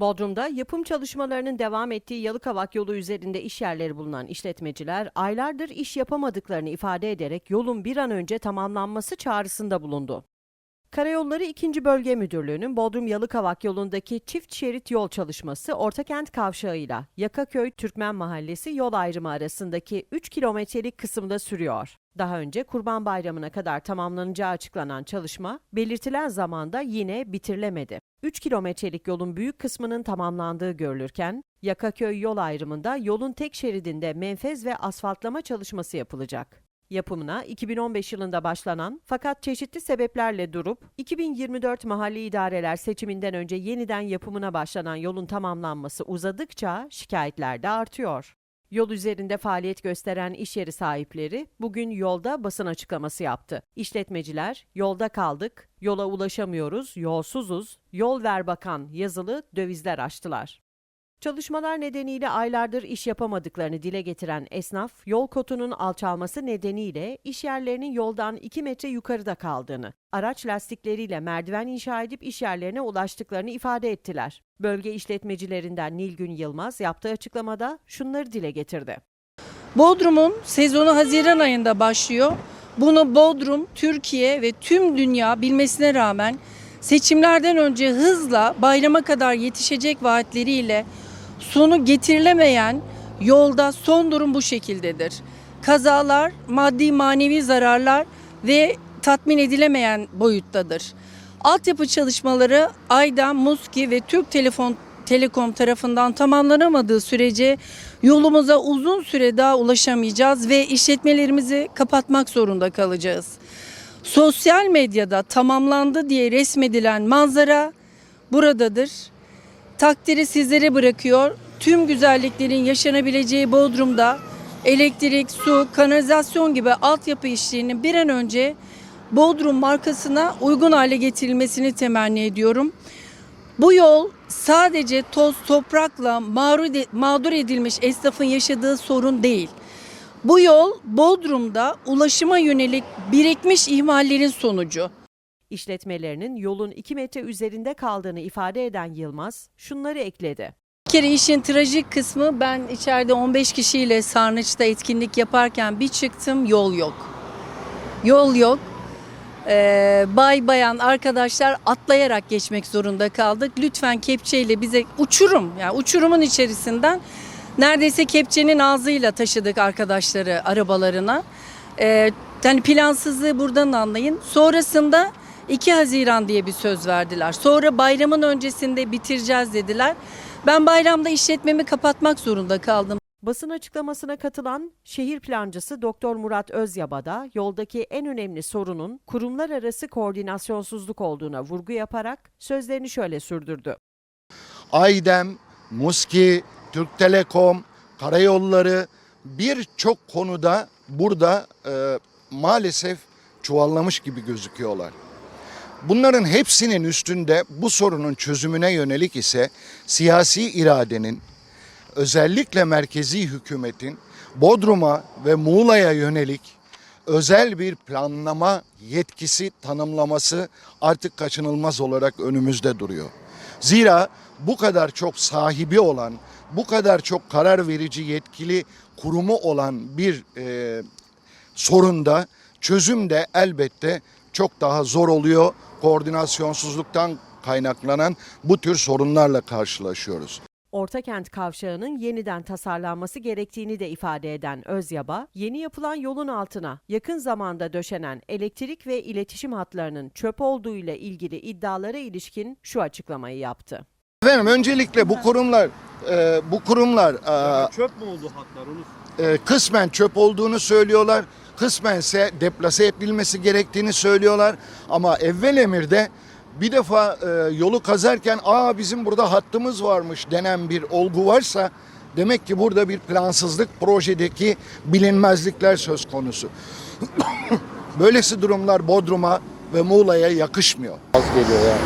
Bodrum'da yapım çalışmalarının devam ettiği Yalıkavak yolu üzerinde iş yerleri bulunan işletmeciler aylardır iş yapamadıklarını ifade ederek yolun bir an önce tamamlanması çağrısında bulundu. Karayolları 2. Bölge Müdürlüğü'nün Bodrum Yalıkavak yolundaki çift şerit yol çalışması Ortakent kavşağıyla Yakaköy Türkmen Mahallesi yol ayrımı arasındaki 3 kilometrelik kısımda sürüyor. Daha önce Kurban Bayramı'na kadar tamamlanacağı açıklanan çalışma belirtilen zamanda yine bitirilemedi. 3 kilometrelik yolun büyük kısmının tamamlandığı görülürken Yakaköy yol ayrımında yolun tek şeridinde menfez ve asfaltlama çalışması yapılacak. Yapımına 2015 yılında başlanan fakat çeşitli sebeplerle durup 2024 mahalli idareler seçiminden önce yeniden yapımına başlanan yolun tamamlanması uzadıkça şikayetler de artıyor. Yol üzerinde faaliyet gösteren iş yeri sahipleri bugün yolda basın açıklaması yaptı. İşletmeciler yolda kaldık, yola ulaşamıyoruz, yolsuzuz, yol ver bakan yazılı dövizler açtılar. Çalışmalar nedeniyle aylardır iş yapamadıklarını dile getiren esnaf, yol kotunun alçalması nedeniyle iş yerlerinin yoldan 2 metre yukarıda kaldığını, araç lastikleriyle merdiven inşa edip iş yerlerine ulaştıklarını ifade ettiler. Bölge işletmecilerinden Nilgün Yılmaz yaptığı açıklamada şunları dile getirdi. Bodrum'un sezonu Haziran ayında başlıyor. Bunu Bodrum, Türkiye ve tüm dünya bilmesine rağmen seçimlerden önce hızla bayrama kadar yetişecek vaatleriyle sonu getirilemeyen yolda son durum bu şekildedir. Kazalar, maddi manevi zararlar ve tatmin edilemeyen boyuttadır. Altyapı çalışmaları Ayda, Muski ve Türk Telefon Telekom tarafından tamamlanamadığı sürece yolumuza uzun süre daha ulaşamayacağız ve işletmelerimizi kapatmak zorunda kalacağız. Sosyal medyada tamamlandı diye resmedilen manzara buradadır. Takdiri sizlere bırakıyor. Tüm güzelliklerin yaşanabileceği Bodrum'da elektrik, su, kanalizasyon gibi altyapı işlerinin bir an önce Bodrum markasına uygun hale getirilmesini temenni ediyorum. Bu yol sadece toz toprakla mağdur, mağdur edilmiş esnafın yaşadığı sorun değil. Bu yol Bodrum'da ulaşıma yönelik birikmiş ihmallerin sonucu. İşletmelerinin yolun 2 metre üzerinde kaldığını ifade eden Yılmaz şunları ekledi. Bir kere işin trajik kısmı ben içeride 15 kişiyle Sarnıç'ta etkinlik yaparken bir çıktım yol yok. Yol yok. Ee, bay bayan arkadaşlar atlayarak geçmek zorunda kaldık. Lütfen kepçeyle bize uçurum yani uçurumun içerisinden neredeyse kepçenin ağzıyla taşıdık arkadaşları arabalarına. Ee, yani plansızlığı buradan anlayın. Sonrasında 2 Haziran diye bir söz verdiler. Sonra bayramın öncesinde bitireceğiz dediler. Ben bayramda işletmemi kapatmak zorunda kaldım. Basın açıklamasına katılan şehir plancısı Doktor Murat Özyaba da yoldaki en önemli sorunun kurumlar arası koordinasyonsuzluk olduğuna vurgu yaparak sözlerini şöyle sürdürdü. Aydem, Muski, Türk Telekom, Karayolları birçok konuda burada e, maalesef çuvallamış gibi gözüküyorlar. Bunların hepsinin üstünde bu sorunun çözümüne yönelik ise siyasi iradenin özellikle merkezi hükümetin Bodrum'a ve Muğla'ya yönelik özel bir planlama yetkisi tanımlaması artık kaçınılmaz olarak önümüzde duruyor. Zira bu kadar çok sahibi olan, bu kadar çok karar verici yetkili kurumu olan bir e, sorunda çözüm de elbette çok daha zor oluyor. Koordinasyonsuzluktan kaynaklanan bu tür sorunlarla karşılaşıyoruz. Ortakent kavşağının yeniden tasarlanması gerektiğini de ifade eden Özyaba, yeni yapılan yolun altına yakın zamanda döşenen elektrik ve iletişim hatlarının çöp olduğu ile ilgili iddialara ilişkin şu açıklamayı yaptı. Efendim öncelikle bu kurumlar e, bu kurumlar e, Çöp mü oldu hatlar onu? e, kısmen çöp olduğunu söylüyorlar. Kısmense deplase edilmesi gerektiğini söylüyorlar. Ama evvel emirde bir defa e, yolu kazarken aa bizim burada hattımız varmış denen bir olgu varsa demek ki burada bir plansızlık projedeki bilinmezlikler söz konusu. Böylesi durumlar Bodrum'a ve Muğla'ya yakışmıyor. Az geliyor ya.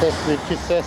Ses bir iki ses.